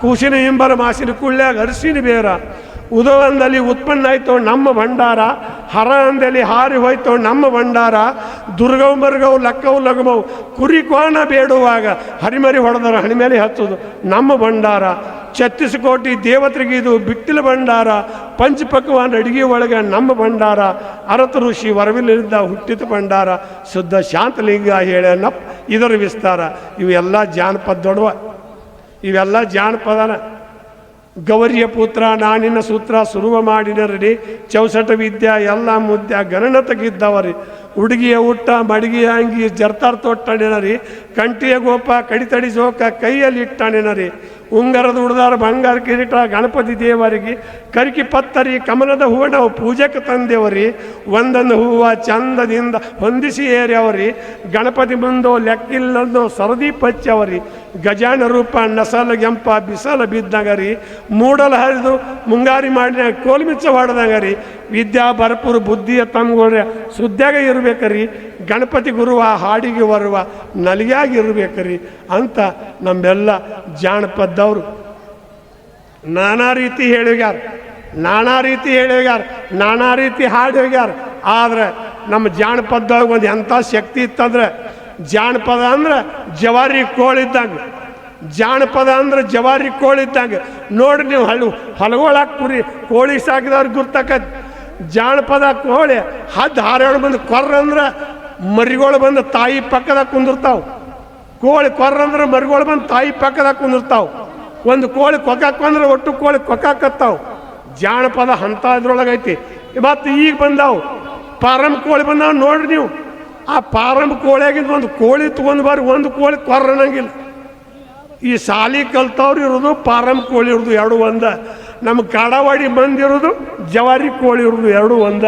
ಕೂಸಿನ ಹಿಂಬರ ಮಾಸಿನ ಕುಳ್ಳ್ಯಾಗ ಅರಿಸಿನ ಬೇರ. ಉದವಂದಲ್ಲಿ ಉತ್ಪನ್ನ ಆಯ್ತು ನಮ್ಮ ಭಂಡಾರ ಹರಂದಲ್ಲಿ ಹಾರಿ ಹೋಯ್ತು ನಮ್ಮ ಭಂಡಾರ, ದುರ್ಗವು ಮರ್ಗವು ಲಕ್ಕವು ಲಗಮವು ಕುರಿ ಕೋಣ ಬೇಡುವಾಗ ಹರಿಮರಿ ಹೊಡೆದರು ಹಣಿಮೇಲೆ ಹತ್ತುದು ನಮ್ಮ ಭಂಡಾರ. ಛತ್ತೀಸ್ ಕೋಟಿ ದೇವತೆಗೆ ಇದು ಬಿಕ್ತಿಲ ಭಂಡಾರ, ಪಂಚಪಕ್ವಾನ್ ಅಡಿಗೆ ಒಳಗೆ ನಮ್ಮ ಭಂಡಾರ. ಅರತ ಋಷಿ ವರವಿಲಿಂದ ಹುಟ್ಟಿದ ಭಂಡಾರ, ಶುದ್ಧ ಶಾಂತಲಿಂಗ ಹೇಳನಪ್ ಇದರ ವಿಸ್ತಾರ. ಇವೆಲ್ಲ ಜಾನಪದ ದೊಡವ ಇವೆಲ್ಲ ಜಾನಪದನ. ಗೌರಿಯ ಪುತ್ರ, ನಾನಿನ ಸೂತ್ರ ಸುರುವ ಮಾಡಿನರಿ ಚೌಸಟ ವಿದ್ಯಾ, ಎಲ್ಲ ಮುದ್ಯ ಗಣನತಗಿದ್ದವರಿ ಹುಡುಗಿಯ ಊಟ, ಮಡಗಿಯ ಅಂಗಿ, ಜರ್ತಾರ್ ತೊಟ್ಟಣಿನರಿ. ಕಂಟಿಯ ಗೋಪ, ಕಡಿತಡಿ ಜೋಕ ಕೈಯಲ್ಲಿ ಇಟ್ಟಣಿನರಿ. ಉಂಗರದ ಉಡ್ದಾರ ಬಂಗಾರ ಕಿರೀಟ, ಗಣಪತಿ ದೇವರಿಗೆ. ಕರಿಕಿ ಪತ್ತರಿ, ಕಮಲದ ಹೂವ ನಾವು ಪೂಜೆಗೆ ತಂದೆವರಿ. ಒಂದೊಂದು ಹೂವ ಚಂದದಿಂದ ಹೊಂದಿಸಿ ಏರಿಯವರಿ. ಗಣಪತಿ ಮುಂದೋ ಲೆಕ್ಕಿಲ್ಲದೋ ಸರದಿ ಪಚ್ಚವರಿ. ಗಜಾನ ರೂಪ ನಸಲ ಗೆಂಪ ಬಿಸಲ ಬಿದ್ದಂಗರಿ, ಮೂಡಲ ಹರಿದು ಮುಂಗಾರಿ ಮಾಡಿದ ಕೋಲ್ಮಿಚ್ಚ ಹೊಡೆದಂಗರಿ ವಿದ್ಯಾ ಭರಪುರ ಬುದ್ಧಿಯ ತಮ್ಗೊಳ್ರೆ ಇರ್ಬೇಕು ರೀ ಗಣಪತಿ ಗುರುವ ಹಾಡಿಗೆ ಬರುವ ನಲಿಯಾಗಿ ರೀ ಅಂತ ನಮ್ಮೆಲ್ಲ ಜಾನಪದವರು ನಾನಾ ರೀತಿ ಹೇಳಿಗ್ಯಾರ, ನಾನಾ ರೀತಿ ಹೇಳಿಗ್ಯಾರ, ನಾನಾ ರೀತಿ ಹಾಡು ಹೋಗ್ಯಾರ ಆದ್ರೆ ನಮ್ಮ ಜಾಣಪದ್ದಾಗ ಒಂದು ಎಂಥ ಶಕ್ತಿ ಇತ್ತಂದ್ರೆ ಜಾನಪದ ಅಂದ್ರೆ ಜವಾರಿ ಕೋಳಿ ಇದ್ದಂಗ. ಜಾನಪದ ಅಂದ್ರೆ ಜವಾರಿ ಕೋಳಿ ಇದ್ದಂಗ. ನೋಡಿ ನೀವು ಹಲ್ಲು ಹೊಲಗೊಳಕ್ಕೆ ಕುರಿ, ಕೋಳಿ ಸಾಕಿದವ್ರಿಗೆ ಗುರ್ತಕತ್. ಜಾನಪದ ಕೋಳಿ ಹದ್ದು ಹಾರೇಳು ಬಂದು ಕೊರ್ರ ಅಂದ್ರೆ ಮರಿಗಳು ಬಂದು ತಾಯಿ ಪಕ್ಕದಾಗ ಕುಂದಿರ್ತಾವೆ. ಕೋಳಿ ಕೊರ್ರ ಅಂದ್ರೆ ಮರಿಗಳು ಬಂದು ತಾಯಿ ಪಕ್ಕದಾಗ ಕುಂದಿರ್ತಾವೆ. ಒಂದು ಕೋಳಿ ಕೊಕ್ಕಾಕೊಂಡ್ರೆ ಒಟ್ಟು ಕೋಳಿ ಕೊಕ್ಕಾಕತ್ತಾವ ಜಾನಪದ ಹಂತ ಇದ್ರೊಳಗೈತಿ. ಮತ್ತು ಈಗ ಬಂದಾವು. ಪಾರಂ ಕೋಳಿ ಬಂದಾವ. ನೋಡ್ರಿ ನೀವು. ಆ ಪಾರಂಭ ಕೋಳಿಯಾಗಿಂದ ಒಂದು ಕೋಳಿ ತೊಗೊಂಡು ಬಾರಿ ಒಂದು ಕೋಳಿ ಕೊರ್ರ ಅನ್ನಂಗಿಲ್ಲ ಈ ಸಾಲಿ ಕಲ್ತವ್ರು ಇರೋದು ಪಾರಂ ಕೋಳಿ ಇರೋದು ಎರಡು ಒಂದ. ನಮ್ಮ ಕಾಡವಾಡಿ ಬಂದಿರೋದು ಜವಾರಿ ಕೋಳಿ ಇರೋದು ಎರಡು ಒಂದ.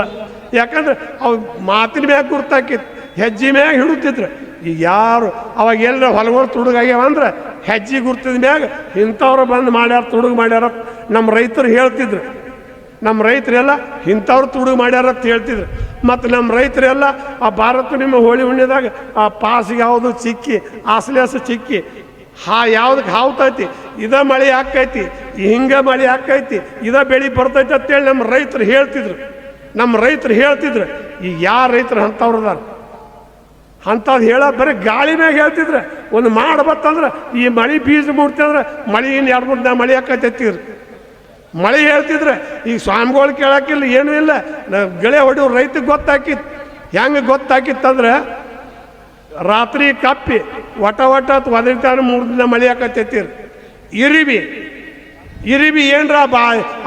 ಯಾಕಂದ್ರೆ ಅವು ಮಾತಿನ ಮ್ಯಾಗ ಗುರ್ತಾಕಿತ್ತು ಹೆಜ್ಜೆ ಮ್ಯಾಗ ಹಿಡುತ್ತಿದ್ರು ಈಗ ಯಾರು ಅವಾಗ ಎಲ್ಲ ಹೊಲಗಳು ತುಡುಗಾಗ್ಯಾವ ಅಂದ್ರೆ ಹೆಜ್ಜೆ ಗುರ್ತಿದ ಮ್ಯಾಗ ಇಂಥವ್ರು ಬಂದು ಮಾಡ್ಯಾರ, ತುಡುಗು ಮಾಡ್ಯಾರ ನಮ್ಮ ರೈತರು ಹೇಳ್ತಿದ್ರು. ನಮ್ಮ ರೈತರೆಲ್ಲ ಇಂಥವ್ರು ತುಡುಗು ಮಾಡ್ಯಾರ ಅಂತ ಹೇಳ್ತಿದ್ರು. ಮತ್ತು ನಮ್ಮ ರೈತರೆಲ್ಲ ಆ ಭಾರತ ನಿಮ್ಮ ಹೋಳಿ ಹುಣ್ಣಿದಾಗ ಆ ಪಾಸ್ ಯಾವುದು ಚಿಕ್ಕಿ, ಆಸ್ಲೇಸು ಚಿಕ್ಕಿ, ಹಾ ಯಾವ್ದಕ್ಕೆ ಹಾವ್ತೈತಿ, ಇದ ಮಳೆ ಹಾಕೈತಿ ಹಿಂಗೆ ಮಳೆ ಹಾಕೈತಿ ಇದ ಬೆಳೆ ಬರ್ತೈತಿ ಅಂತೇಳಿ ನಮ್ಮ ರೈತರು ಹೇಳ್ತಿದ್ರು. ನಮ್ಮ ರೈತರು ಹೇಳ್ತಿದ್ರು, ಈಗ ಯಾರ ರೈತರು ಅಂಥವ್ರು ಅದಾರ? ಅಂಥದ್ದು ಹೇಳ ಬರೀ ಗಾಳಿ ಮ್ಯಾಗ ಹೇಳ್ತಿದ್ರೆ. ಒಂದು ಮಾಡ ಬತ್ತಂದ್ರೆ ಈ ಮಳೆ ಬೀಜ ಮೂಡ್ತಿ ಅಂದ್ರೆ ಮಳೆ ಇನ್ನು ಎರಡು ಮೂರು ದಿನ ಮಳೆ ಆಕೈತಿದ್ರು ಮಳೆ ಹೇಳ್ತಿದ್ರೆ, ಈ ಸ್ವಾಮಿಗಳು ಕೇಳಾಕಿಲ್ಲ ಏನೂ ಇಲ್ಲ. ಗೆಳೆ ಹೊಡಿಯೋ ರೈತಗೆ ಗೊತ್ತಾಕಿತ್ತು ಹೆಂಗೆ ಗೊತ್ತಾಕಿತ್ತಂದ್ರೆ ರಾತ್ರಿ ಕಪ್ಪಿ ಒಟ ಒಟ ಒದರಿತಾನ ಮೂರು ದಿನ ಮಳೆ ಆಕತ್ತೈತಿರ್ ಇರಿಬಿ ಇರಿಬಿ ಏನ್ರ ಬಾ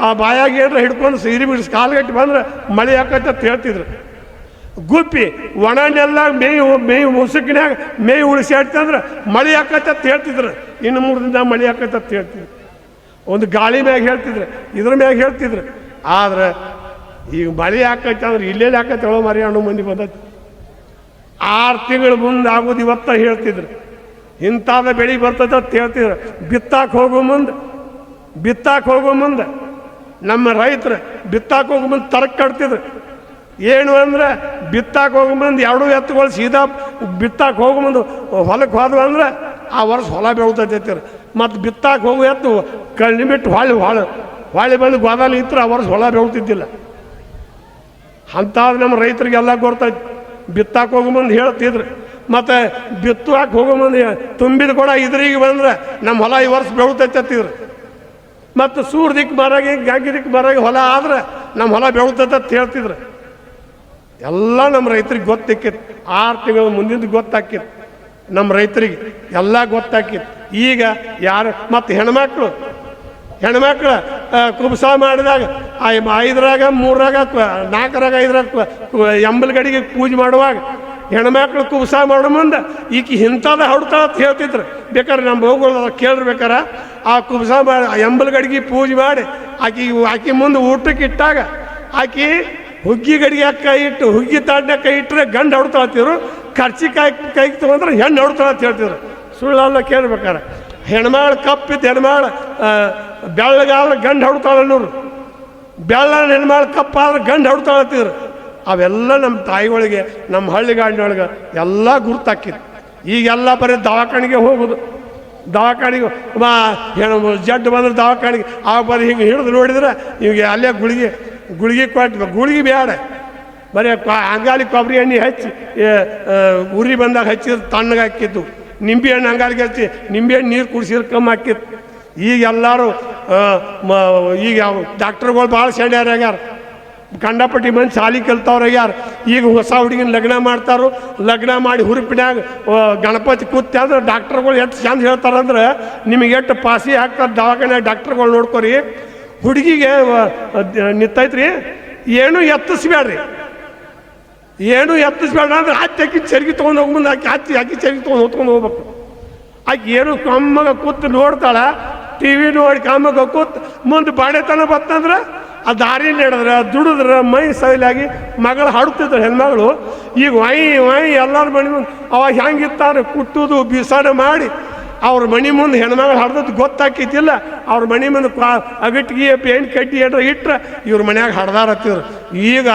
ಆ ಬಾಯಾಗ ಏನರ ಹಿಡ್ಕೊಂಡು ಇರಿ ಇರಿಬಿ ಕಾಲ್ಗಟ್ಟಿ ಬಂದ್ರೆ ಮಳೆ ಹಾಕತ್ತೆ ಅಂತ ಹೇಳ್ತಿದ್ರು. ಗುಪ್ಪಿ ಒಣ ನೆಲ್ಲ ಮೇಯ್ ಮುಸುಕಿನಾಗ ಮೇಯ್ ಉಳಿಸಿ ಉಳಿಸಾಡ್ತಂದ್ರೆ ಮಳೆ ಹಾಕತ್ತೆ ಅಂತ ಹೇಳ್ತಿದ್ರು. ಇನ್ನು ಮೂರು ದಿನ ಮಳೆ ಹಾಕತ್ತೆ ಅಂತ ಹೇಳ್ತಿದ್ರು. ಒಂದು ಗಾಳಿ ಮ್ಯಾಗ ಹೇಳ್ತಿದ್ರು, ಇದ್ರ ಮ್ಯಾಗ ಹೇಳ್ತಿದ್ರು. ಆದ್ರೆ ಈಗ ಮಳೆ ಯಾಕೈತೆ ಅಂದ್ರೆ ಇಲ್ಲೇ ಯಾಕೈತೆ ಹೇಳೋ ಮರಿ ಹಣ್ಣು ಮಂದಿ ಬಂದೈತಿ. ಆರು ತಿಂಗಳು ಮುಂದೆ ಆಗೋದು ಇವತ್ತ ಹೇಳ್ತಿದ್ರು. ಇಂಥದ ಬೆಳೆ ಬರ್ತದೆ ಅಂತ ಹೇಳ್ತಿದ್ರು. ಬಿತ್ತಾಕ್ ಹೋಗೋ ಮುಂದೆ, ಬಿತ್ತಾಕ್ ಹೋಗೋ ಮುಂದೆ ನಮ್ಮ ರೈತರು ಬಿತ್ತಾಕ್ ಹೋಗೋ ಮುಂದೆ ತರಕ್ ಕಟ್ತಿದ್ರು. ಏನು ಅಂದ್ರೆ ಬಿತ್ತಾಕ್ ಹೋಗೋ ಮುಂದೆ ಎರಡೂ ಎತ್ತುಗಳು ಸೀದಾ ಬಿತ್ತಾಕ್ ಹೋಗೋ ಮುಂದೆ ಹೊಲಕ್ಕೆ ಹೋದ್ವು ಅಂದ್ರೆ ಆ ವರ್ಷ ಹೊಲ ಬೆಳ್ತೈತಿರು ಮತ್ತು ಬಿತ್ತಾಕ ಹೋಗು ಎತ್ತು ಕಣ್ಣಿ ಬಿಟ್ಟು ಹೊಳ್ಳಿ ಹೊಳ ಹೊಳೆ ಬಂದು ಗೋದಾಲಿ ಇತ್ತು ಆ ವರ್ಷ ಹೊಲ ಬೆಳ್ತಿದ್ದಿಲ್ಲ ಅಂಥದ್ದು ನಮ್ಮ ರೈತರಿಗೆಲ್ಲ ಗೊತ್ತೈತಿ ಬಿತ್ತಾಕ ಹೋಗೋ ಮುಂದೆ ಹೇಳ್ತಿದ್ರು. ಮತ್ತು ಹೋಗೋ ಮುಂದೆ ತುಂಬಿದ ಕೂಡ ಇದ್ರಿಗೆ ಬಂದ್ರೆ ನಮ್ಮ ಹೊಲ ಈ ವರ್ಷ ಬೆಳ್ತೈತೆ ಮತ್ತು ಸೂರ್ದಿಕ್ ಮರಾಗಿ ಗಾಗಿದಿಕ್ ಮರಾಗಿ ಹೊಲ ಆದ್ರೆ ನಮ್ಮ ಹೊಲ ಬೆಳ್ತೈತೆ ಅಂತ ಹೇಳ್ತಿದ್ರು. ಎಲ್ಲ ನಮ್ಮ ರೈತರಿಗೆ ಗೊತ್ತಿಕ್ಕಿತ್ತು ಆರು ತಿಂಗಳು ಮುಂದಿನ ಗೊತ್ತಾಕಿತ್ತು ನಮ್ಮ ರೈತರಿಗೆ ಎಲ್ಲ ಗೊತ್ತಾಕಿತ್ತು ಈಗ ಯಾರು, ಮತ್ತು ಹೆಣ್ಮಕ್ಳು. ಹೆಣ್ಮಕ್ಳು ಕುಬ್ಸ ಮಾಡಿದಾಗ ಐದರಾಗ ಮೂರಾಗ ನಾಲ್ಕರಾಗ, ಐದರಾಗ ಎಂಬಲ್ಗಡಿಗೆ ಪೂಜೆ ಮಾಡುವಾಗ ಹೆಣ್ಮಕ್ಳು ಕುಬ್ಸ ಮಾಡೋ ಮುಂದೆ ಈಕಿ ಇಂಥದ ಅಂತ ಹೇಳ್ತಿದ್ರು. ಬೇಕಾದ್ರೆ ನಮ್ಮ ಹೋಗೋದು ಕೇಳಿರ್ಬೇಕಾರ? ಆ ಕುಬ್ಸ ಮಾಡಿ ಎಂಬಲ್ಗಡಿಗೆ ಪೂಜೆ ಮಾಡಿ, ಆಕಿ, ಆಕೆ ಮುಂದೆ ಊಟಕ್ಕೆ ಇಟ್ಟಾಗ ಆಕಿ ಹುಗ್ಗಿ ಗಡಿಗೆ ಕೈ ಇಟ್ಟು, ಹುಗ್ಗಿ ತಾಡ್ನ ಕೈ ಇಟ್ಟರೆ ಗಂಡು ಹೊಡ್ತಾಳ್ತಿದ್ರು ಖರ್ಚಿ ಕಾಯಿ ಕೈಗೆ ತೊಗೊಂಡ್ರೆ ಹೆಣ್ಣು ಹೊಡ್ತಾಳ ಅಂತ ಹೇಳ್ತಿದ್ರು. ಸುಳ್ಳಲ್ಲ ಕೇಳ್ಬೇಕಾರೆ. ಹೆಣ್ಮಾಳು ಕಪ್ಪಿತ್ತು ಹೆಣ್ಮಾಳು ಬೆಳ್ಳಗಾದ್ರೆ ಗಂಡು ಹೊಡ್ತಾಳೆ ಅನ್ನೋರು. ಬೆಳ್ಳ ಹೆಣ್ಮಾಳು ಕಪ್ಪಾದ್ರೆ ಗಂಡು ಹೊಡ್ತಾಳತ್ತಿದ್ರು ಅವೆಲ್ಲ ನಮ್ಮ ತಾಯಿಗಳಿಗೆ, ನಮ್ಮ ಹಳ್ಳಿಗಾಡಿನೊಳಗೆ ಎಲ್ಲ ಗುರ್ತಾಕಿತ್ತು. ಈಗೆಲ್ಲ ಬರೀ ದವಾಖಾನೆಗೆ ಹೋಗೋದು. ದವಾಖಾನಿಗೆ ಮಾ ಏನು ಜಡ್ಡು ಬಂದ್ರೆ ದವಾಖಾನಿಗೆ ಆ ಬರೀ ಹಿಂಗೆ ಹಿಡಿದು ನೋಡಿದ್ರೆ, ಇವಾಗ ಅಲ್ಲೇ ಗುಳಿಗೆ ಗುಳಿಗೆ ಕೊಟ್ಟು ಗುಳಿಗೆ ಬೇಡ. ಬರೀ ಕ್ವ ಅಂಗಾಲಿ ಕೊಬ್ಬರಿ ಎಣ್ಣೆ ಹಚ್ಚಿ ಉರಿ ಬಂದಾಗ ಹಚ್ಚಿದ್ರೆ ತಣ್ಣಗೆ ಹಾಕಿದ್ದು. ನಿಂಬೆ ಹಣ್ಣು ಅಂಗಾಲಿಗೆ ಹಚ್ಚಿ, ನಿಂಬೆ ಹಣ್ಣು ನೀರು ಕುಡಿಸಿದ್ರೆ ಕಮ್ಮಿ ಹಾಕಿತ್ತು ಈಗ ಎಲ್ಲರೂ ಮ, ಈಗ ಡಾಕ್ಟ್ರುಗಳು ಭಾಳ ಆಗ್ಯಾರ. ಕಂಡಪಟ್ಟಿ ಮಂದಿ ಸಾಲಿ ಯಾರು ಈಗ ಹೊಸ ಹುಡುಗಿನ ಲಗ್ನ ಮಾಡ್ತಾರೋ. ಲಗ್ನ ಮಾಡಿ ಹುರುಪಿನಾಗ ಗಣಪತಿ ಕೂತ್ತೆ ಅಂದ್ರೆ ಡಾಕ್ಟರ್ಗಳು ಎಷ್ಟು ಚಂದ ಹೇಳ್ತಾರಂದ್ರೆ, ನಿಮಗೆ ಎಷ್ಟು ಪಾಸಿ ಹಾಕ್ತಾರೆ ದವಾಖಾನೆ ಡಾಕ್ಟರ್ಗಳು ನೋಡ್ಕೊರಿ. ಹುಡುಗಿಗೆ ನಿಂತೈತ್ರಿ. ಏನು ಎತ್ತಿಸ್ಬೇಡ್ರಿ ಏನು ಎತ್ತಿಸ್ಬೇಡ ಅಂದ್ರೆ ಹತ್ತಿ ಹಾಕಿ ಚರ್ಗಿ ತೊಗೊಂಡು ಹೋಗಿ ಮುಂದೆ ಹಾಕಿ ಹತ್ತಿ ಹಾಕಿ ಚರ್ಗಿ ತೊಗೊಂಡು ಹೊತ್ಕೊಂಡು ಹೋಗ್ಬೇಕು. ಆಕೆ ಏನು ಕಮ್ಮಗ ಕೂತು ನೋಡ್ತಾಳ ಟಿ ವಿ ನೋಡಿ ಕಮ್ಮಗ ಕೂತು ಮುಂದೆ ಬಾಡೆತನ ಬತ್ತಂದ್ರೆ ಆ ದಾರಿ ನಡೆದ್ರೆ, ದುಡಿದ್ರೆ ಮೈ ಸೈಲಾಗಿ ಮಗಳು ಹಾಡುತ್ತಿದ್ರು ಹೆಣ್ಮಗಳು. ಈಗ ವೈ ವೈ ಎಲ್ಲರ ಮನೆ ಮುಂದೆ ಅವಾಗ ಹೆಂಗಿತ್ತಾರೆ ಕುಟ್ಟುದು, ಬಿಸಾಡ ಮಾಡಿ ಅವ್ರ ಮನೆ ಮುಂದೆ ಹೆಣ್ಮಗಳು ಹಾಡ್ದದ್ದು ಗೊತ್ತಾಕಿದ್ದಿಲ್ಲ ಅವ್ರ ಮನೆ ಮುಂದೆ ಕ್ವಾ ಅಗಟ್ಟಿಗೆ ಪೇಂಟ್ ಕಟ್ಟಿ ಏನ್ರ ಇಟ್ರೆ ಇವ್ರ ಮನ್ಯಾಗ ಹಡ್ದಾರತ್ತಿದ್ರು ಈಗ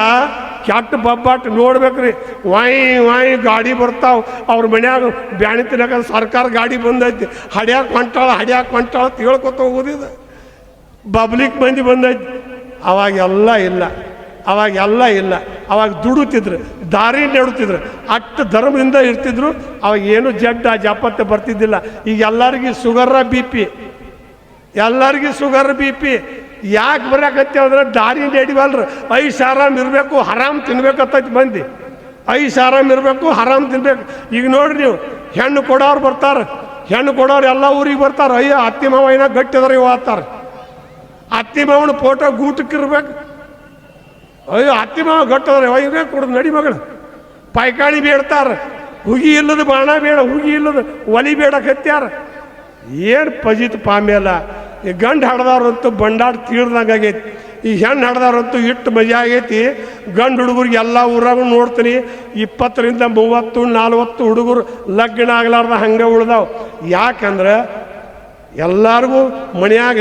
ಕೆಟ್ಟ ಬಬ್ಬಾಟ್ ನೋಡ್ಬೇಕ್ರಿ. ವಾಯಿ ವಾಯಿ, ಗಾಡಿ ಬರ್ತಾವ. ಅವ್ರ ಮನ್ಯಾಗ ಬ್ಯಾಣಿ ತಿನ್ನಕ ಸರ್ಕಾರ ಗಾಡಿ ಬಂದೈತಿ. ಹಡ್ಯಾಕ ಹೊಂಟಾಳ ಹಡ್ಯಾಕ ಹೊಂಟಾಳ ತಿಳ್ಕೊತ ಹೇಳ್ಕೊತ ಬಬ್ಲಿಕ್ ಮಂದಿ ಬಂದೈತಿ. ಅವಾಗೆಲ್ಲ ಇಲ್ಲ. ಅವಾಗೆಲ್ಲ ಇಲ್ಲ. ಅವಾಗ ದುಡುತ್ತಿದ್ರು ದಾರಿ ನೆಡುತ್ತಿದ್ರು ಅಷ್ಟು ಧರ್ಮದಿಂದ ಇರ್ತಿದ್ರು. ಅವಾಗ ಏನು ಜಡ್ಡ ಜಪತ್ತೆ ಬರ್ತಿದ್ದಿಲ್ಲ. ಈಗ ಎಲ್ಲರಿಗೂ ಶುಗರ ಬಿ ಪಿ ಎಲ್ಲರಿಗೂ ಶುಗರ್ ಬಿ ಪಿ ಯಾಕೆ ಬರಾಕತ್ತಿ ಅಂದ್ರೆ ದಾರಿ ನಡಿವಲ್ರು. ಐಸ್ ಆರಾಮ್ ಇರಬೇಕು ಹರಾಮ್ ತಿನ್ಬೇಕತ್ತೈತಿ ಮಂದಿ. ಐಸ್ ಆರಾಮ್ ಇರಬೇಕು ಹರಾಮ್ ತಿನ್ಬೇಕು. ಈಗ ನೋಡ್ರಿ ನೀವು, ಹೆಣ್ಣು ಕೊಡೋರು ಬರ್ತಾರೆ. ಹೆಣ್ಣು ಕೊಡೋರು ಎಲ್ಲ ಊರಿಗೆ ಬರ್ತಾರೆ. ಅಯ್ಯೋ, ಅತ್ತಿ ಮಾವ ಏನ ಗಟ್ಟಿ ಅದಾರ ಇವ ಆತಾರೆ ಅತ್ತಿ ಮಾವನ ಫೋಟೋ ಗೂಟಕ್ಕೆ ಇರ್ಬೇಕು ಅಯ್ಯೋ, ಅತ್ತಿ ಮಾವ ಗಟ್ಟದ್ರೆ ಅಯ್ಯೇ ಕೊಡೋದು ನಡಿ ಮಗಳು. ಪೈಕಾಳಿ ಬೇಡ್ತಾರೆ. ಹುಗಿ ಇಲ್ಲದ ಬಾಣ ಬೇಡ, ಹುಗಿ ಇಲ್ಲದ ಒಲಿ ಬೇಡ ಕತ್ಯಾರ. ಏನು ಪಜಿತ್ ಪಾಮೇಲ? ಈ ಗಂಡು ಹಡ್ದವ್ರಂತೂ ಬಂಡಾಡ್ ತೀರ್ದಂಗೆ ಆಗೈತಿ ಈ ಹೆಣ್ಣು ಹಡ್ದವ್ರಂತೂ ಇಟ್ಟು ಮಜಾ ಆಗೈತಿ. ಗಂಡು ಹುಡುಗರಿಗೆ ಎಲ್ಲ ಊರಾಗೂ ನೋಡ್ತೀನಿ. ಇಪ್ಪತ್ತರಿಂದ ಮೂವತ್ತು, ನಲ್ವತ್ತು ಹುಡುಗರು ಲಗ್ನ ಆಗ್ಲಾರ್ದ ಹಂಗೆ ಉಳ್ದಾವೆ. ಯಾಕಂದ್ರೆ ಎಲ್ಲರಿಗೂ ಮನೆಯಾಗ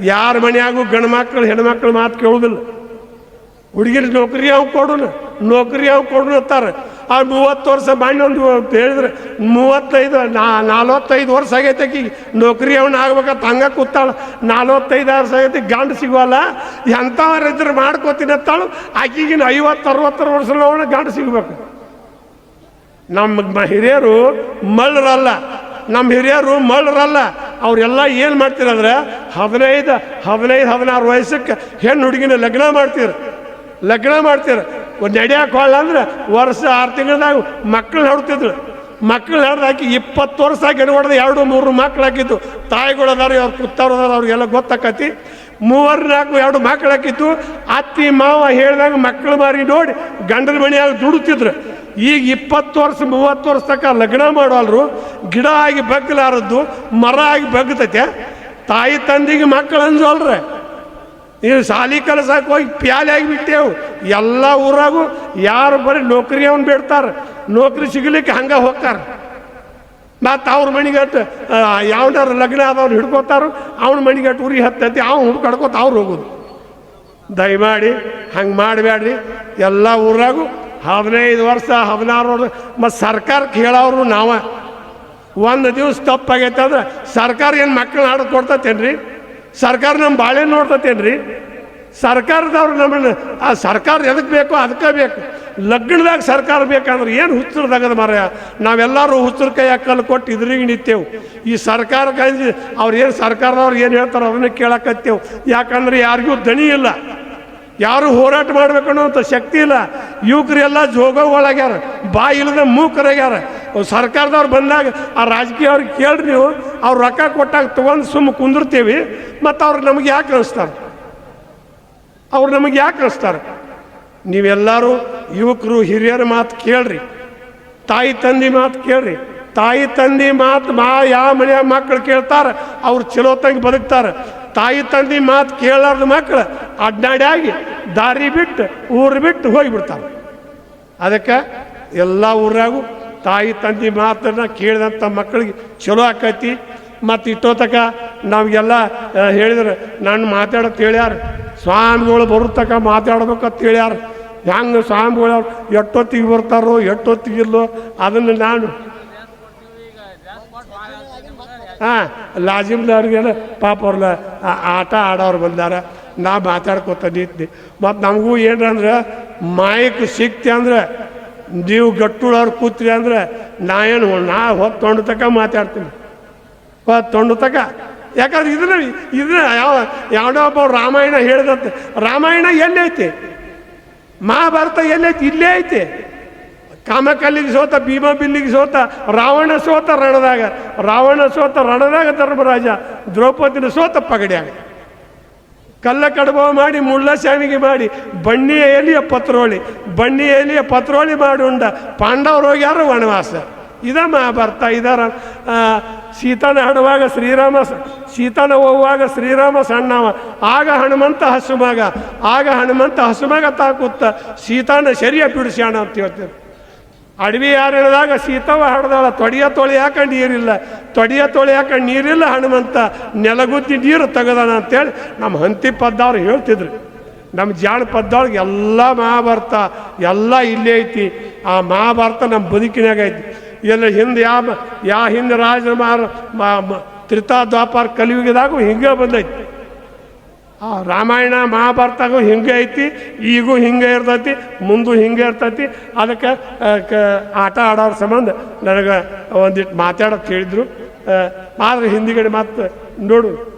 ಯಾರ ಮನೆಯಾಗೂ ಗಂಡು ಮಕ್ಕಳು ಹೆಣ್ಮಕ್ಳು ಮಾತು ಕೇಳುವುದಿಲ್ಲ ಹುಡುಗಿರು ನೌಕರಿ ಅವ್ ಕೊಡೋಣ ನೌಕರಿ ಅವ್ ಕೊಡೋಣ ಅಂತಾರೆ. ಆ ಮೂವತ್ತು ವರ್ಷ ಒಂದು ಹೇಳಿದ್ರೆ ಮೂವತ್ತೈದು ನಲ್ವತ್ತೈದು ವರ್ಷ ಆಗೈತೆ ಆಕಿಗೆ. ನೌಕರಿ ಅವನ ಆಗ್ಬೇಕಂತ ಹಂಗೆ ಕೂತಾಳ. ನಲ್ವತ್ತೈದು ವರ್ಷ ಆಗೈತಿ, ಗಂಡು ಸಿಗೋಲ್ಲ ಎಂಥವ್ರು ಇದ್ರೆ ಮಾಡ್ಕೋತೀನಿ ಅಂತಾಳು. ಆಕಿಗಿನ ಐವತ್ತು, ಅರವತ್ತರ ವರ್ಷ ಅವನ ಗಂಡು ಸಿಗ್ಬೇಕು. ನಮ್ಮ ಹಿರಿಯರು ಮಳ್ಳರಲ್ಲ. ನಮ್ಮ ಹಿರಿಯರು ಮಳ್ಳರಲ್ಲ. ಅವರೆಲ್ಲ ಏನು ಮಾಡ್ತೀರಂದ್ರೆ ಹದಿನೈದು ಹದಿನೈದು, ಹದಿನಾರು ವಯಸ್ಸಕ್ಕೆ ಹೆಣ್ಣು ಹುಡುಗಿನ ಲಗ್ನ ಮಾಡ್ತೀರ. ಲಗ್ನ ಮಾಡ್ತೀರ. ಒಂದು ಹೊಳ್ಳ ಅಂದ್ರೆ ವರ್ಷ ಆರು ತಿಂಗಳದಾಗ ಮಕ್ಕಳು ಹೊಡ್ತಿದ್ರು ಮಕ್ಕಳು ಹಿಡ್ದು ಹಾಕಿ ಇಪ್ಪತ್ತು ವರ್ಷ ಆಗಿ ಹೊಡೆದು ಎರಡು, ಮೂರು ಮಕ್ಳು ಹಾಕಿತ್ತು ತಾಯಿಗಳು ಅದಾರ, ಅವ್ರು ಕುತ್ತವ್ರು ಅದಾರ, ಅವ್ರಿಗೆಲ್ಲ ಗೊತ್ತಾಕತಿ. ಮೂವರು, ನಾಲ್ಕು, ಎರಡು ಮಕ್ಳು ಹಾಕಿತ್ತು ಅತ್ತಿ, ಮಾವ ಹೇಳಿದಾಗ ಮಕ್ಕಳು ಮಾರಿ ನೋಡಿ ಗಂಡನ ಮನೆಯಲ್ಲಿ ದುಡುತ್ತಿದ್ರು ಈಗ ಇಪ್ಪತ್ತು ವರ್ಷ, ಮೂವತ್ತು ವರ್ಷ ತನಕ ಲಗ್ನ ಮಾಡೋಲ್ರು ಗಿಡ ಆಗಿ ಬಗ್ಲಾರದ್ದು, ಮರ ಆಗಿ ಬಗ್ತೈತೆ. ತಾಯಿ, ತಂದಿಗೆ ಮಕ್ಕಳು ಅಂಜೋಲ್ರೆ ನೀವು ಸಾಲಿ ಕಲಸಕ್ಕೆ ಹೋಗಿ ಪ್ಯಾಲೆ ಆಗಿಬಿಟ್ಟೆವು ಎಲ್ಲ ಊರಾಗೂ ಯಾರು ಬರೀ ನೌಕರಿ ಅವನು ಬಿಡ್ತಾರೆ. ನೌಕರಿ ಸಿಗಲಿಕ್ಕೆ ಹಂಗೆ ಹೋಗ್ತಾರೆ. ಮತ್ತು ಅವ್ರ ಮನೆಗಟ್ಟು ಯಾವ್ದಾರ ಲಗ್ನ ಆದವ್ರು ಹಿಡ್ಕೋತಾರೋ, ಅವ್ನ ಮನೆಗಟ್ಟು ಉರಿ ಹತ್ತೈತಿ, ಅವ್ನು ಹುಡ್ಕಡ್ಕೋತ ಅವ್ರು ಹೋಗೋದು. ದಯಮಾಡಿ ಹಂಗೆ ಮಾಡಬೇಡ್ರಿ ಎಲ್ಲ ಊರಾಗೂ ಹದಿನೈದು ವರ್ಷ, ಹದಿನಾರು ವರ್ಷ, ಮತ್ತು ಸರ್ಕಾರಕ್ಕೆ ಹೇಳೋರು ನಾವ. ಒಂದು ದಿವಸ ತಪ್ಪಾಗೈತೆ ಅಂದ್ರೆ ಸರ್ಕಾರ ಏನು ಮಕ್ಕಳನ್ನ ಆಡೋದು ಕೊಡ್ತತೇನ್ರಿ? ಸರ್ಕಾರ ನಮ್ಮ ಬಾಳೆ ನೋಡ್ತತೇನ್ರಿ? ಸರ್ಕಾರದವ್ರು ನಮ್ಮನ್ನು, ಆ ಸರ್ಕಾರ ಎದಕ್ಕೆ ಬೇಕೋ ಅದಕ್ಕೆ ಬೇಕು. ಲಗ್ನದಾಗ ಸರ್ಕಾರ ಬೇಕಂದ್ರೆ ಏನು ಹುಚ್ಚರದಾಗದ ಮರ ನಾವೆಲ್ಲರೂ ಹುಚ್ಚರ ಕೈ ಕಲ್ಲು ಕೊಟ್ಟು ಇದ್ರಿಗೆ ನಿಂತೇವು. ಈ ಸರ್ಕಾರ ಕೈ ಅವ್ರು ಏನು ಸರ್ಕಾರದವ್ರು ಏನು ಹೇಳ್ತಾರೋ ಅದನ್ನ ಕೇಳಕತ್ತೇವು. ಯಾಕಂದ್ರೆ ಯಾರಿಗೂ ದಣಿ ಇಲ್ಲ. ಯಾರು ಹೋರಾಟ ಮಾಡ್ಬೇಕು ಅನ್ನೋಂಥ ಶಕ್ತಿ ಇಲ್ಲ. ಯುವಕರೆಲ್ಲ ಜೋಗ ಒಳಗ್ಯಾರ. ಬಾಯಿ ಇಲ್ಲದ ಮೂಕರಾಗ್ಯಾರ. ಸರ್ಕಾರದವ್ರು ಬಂದಾಗ ಆ ರಾಜಕೀಯ ಅವ್ರಿಗೆ ಕೇಳ್ರಿ ನೀವು. ಅವ್ರು ರೊಕ್ಕ ಕೊಟ್ಟಾಗ ತೊಗೊಂಡು ಸುಮ್ಮ ಕುಂದಿರ್ತೀವಿ. ಮತ್ತು ಅವ್ರು ನಮಗೆ ಯಾಕೆ ಅನಿಸ್ತಾರೆ ಅವ್ರು ನಮಗೆ ಯಾಕೆ ಅನಿಸ್ತಾರೆ ನೀವೆಲ್ಲರೂ ಯುವಕರು, ಹಿರಿಯರ ಮಾತು ಕೇಳ್ರಿ. ತಾಯಿ, ತಂದೆ ಮಾತು ಕೇಳ್ರಿ. ತಾಯಿ, ತಂದೆ ಮಾತು ಮಾ ಯಾವ ಮನೆಯ ಮಕ್ಕಳು ಕೇಳ್ತಾರೆ, ಅವ್ರು ಚಲೋತಂಗೆ ಬದುಕ್ತಾರೆ. ತಾಯಿ, ತಂದೆ ಮಾತು ಕೇಳಾರ್ದ ಮಕ್ಕಳು ಅಡ್ಡಾಡ್ಯಾಗಿ ದಾರಿ ಬಿಟ್ಟು ಊರು ಬಿಟ್ಟು ಹೋಗಿಬಿಡ್ತಾರೆ. ಅದಕ್ಕೆ ಎಲ್ಲ ಊರಾಗೂ ತಾಯಿ ತಂದೆ ಮಾತನ್ನು ಕೇಳಿದಂಥ ಮಕ್ಕಳಿಗೆ ಚಲೋ ಆಕೈತಿ. ಮತ್ತು ಇಟ್ಟೋತಕ ನಮಗೆಲ್ಲ ಹೇಳಿದ್ರೆ, ನಾನು ಮಾತಾಡೋದು ಹೇಳ್ಯಾರ ಸ್ವಾಮಿಗಳು ಬರುತ್ತಕ ಮಾತಾಡ್ಬೇಕಂತ ಹೇಳ್ಯಾರ ಹೆಂಗೆ ಸ್ವಾಮಿಗಳು ಎಷ್ಟೊತ್ತಿಗೆ ಬರ್ತಾರೋ ಎಷ್ಟೊತ್ತಿಗಿಲ್ಲೋ ಅದನ್ನು ನಾನು ಹಾಂ ಲಾಜಿಮ್ದವ್ರಿಗೆಲ್ಲ ಪಾಪ ಅವ್ರಲ್ಲ ಆಟ ಆಡೋರು ಬಂದಾರ. ನಾ ಮಾತಾಡ್ಕೊತ ನಿಂತಿ ಮತ್ತು ನಮಗೂ ಏನಂದ್ರೆ ಮಾಯಕ್ಕೆ ಸಿಕ್ತಿ ಅಂದ್ರೆ ನೀವು ಗಟ್ಟುಳವ್ರು ಕೂತ್ರಿ ಅಂದ್ರೆ ನಾ ಏನು ನಾ ಹೋಗಿ ತೊಂಡು ತಕ ಮಾತಾಡ್ತೀನಿ. ಹೊತ್ತು ತೊಂಡು ತಕ. ಯಾಕಂದ್ರೆ ಇದನ್ನ ಇದನ್ನ ಯಾವ ಯಾವುದೋ ಒಬ್ಬ ರಾಮಾಯಣ ಹೇಳಿದಂತೆ. ರಾಮಾಯಣ ಎಲ್ಲೈತಿ ಮಹಾಭಾರತ ಎಲ್ಲೈತಿ ಇಲ್ಲೇ ಐತಿ. ಕಾಮಕಲ್ಲಿಗೆ ಸೋತ, ಭೀಮ ಬಿಲ್ಲಿಗೆ ಸೋತ, ರಾವಣ ಸೋತ ರಣದಾಗ. ರಾವಣ ಸೋತ ರಣದಾಗ ಧರ್ಮರಾಜ. ದ್ರೌಪದಿನ ಸೋತ ಪಗಡ್ಯಾಗ. ಕಲ್ಲ ಕಡುಬ ಮಾಡಿ ಮುಳ್ಳ ಶಾವಿಗೆ ಮಾಡಿ, ಬಣ್ಣಿ ಎಲಿಯ ಪತ್ರೋಳಿ, ಬಣ್ಣಿ ಎಲಿಯ ಪತ್ರೋಳಿ ಮಾಡಿ ಉಂಡ ಪಾಂಡವರು ಹೋಗ್ಯಾರ ವನವಾಸ? ಇದ ಮಹಾಭಾರತ ಇದರ ಸೀತನ ಹಡುವಾಗ ಶ್ರೀರಾಮ, ಸೀತನ ಹೋಗುವಾಗ ಶ್ರೀರಾಮ ಸಣ್ಣವ. ಆಗ ಹನುಮಂತ ಹಸುಮಗ, ಆಗ ಹನುಮಂತ ಹಸುಮಗ ತಾಕುತ್ತ, ಸೀತಾನ ಶರಿಯ ಬಿಡಿಸ್ಯಾಣ ಅಂತ ಹೇಳ್ತೀವಿ. ಅಡವಿ ಯಾರು ಹೇಳಿದಾಗ ಸೀತವ ಹಡ್ದಾಳ ತೊಡಿಯ ತೊಳೆ ಹಾಕೊಂಡು ನೀರಿಲ್ಲ? ತೊಡಿಯ ತೊಳೆ ಹಾಕೊಂಡು ನೀರಿಲ್ಲ ಹನುಮಂತ? ನೆಲಗುದ್ದಿ ನೀರು ತೆಗದಾನ ಅಂತೇಳಿ ನಮ್ಮ ಹಂತಿ ಪದ್ದವ್ರು ಹೇಳ್ತಿದ್ರು. ನಮ್ಮ ಜಾಣ ಪದ್ದೊಳಗೆ ಎಲ್ಲ ಮಹಾಭಾರತ, ಎಲ್ಲ ಇಲ್ಲೇ ಐತಿ. ಆ ಮಹಾಭಾರತ ನಮ್ಮ ಬದುಕಿನಾಗ ಐತಿ. ಎಲ್ಲ ಹಿಂದೆ ಯಾವ ಯಾ ಹಿಂದೆ ರಾಜ ಮಾರ ತ್ರಿತಾ ದ್ವಾಪಾರ ಕಲಿಯುಗದಾಗೂ ಹಿಂಗೆ ಬಂದೈತಿ. ರಾಮಾಯಣ ಮಹಾಭಾರತಗೂ ಹಿಂಗೆ ಐತಿ, ಈಗೂ ಹಿಂಗೆ ಇರ್ತೈತಿ, ಮುಂದೂ ಹಿಂಗೆ ಇರ್ತೈತಿ. ಅದಕ್ಕೆ ಕ, ಆಟ ಆಡೋರ ಸಂಬಂಧ ನನಗೆ ಒಂದಿಟ್ಟು ಮಾತಾಡೋಕೆ ಹೇಳಿದರು ಆದರೆ ಹಿಂದಿಗಡೆ ಮತ್ತೆ ನೋಡು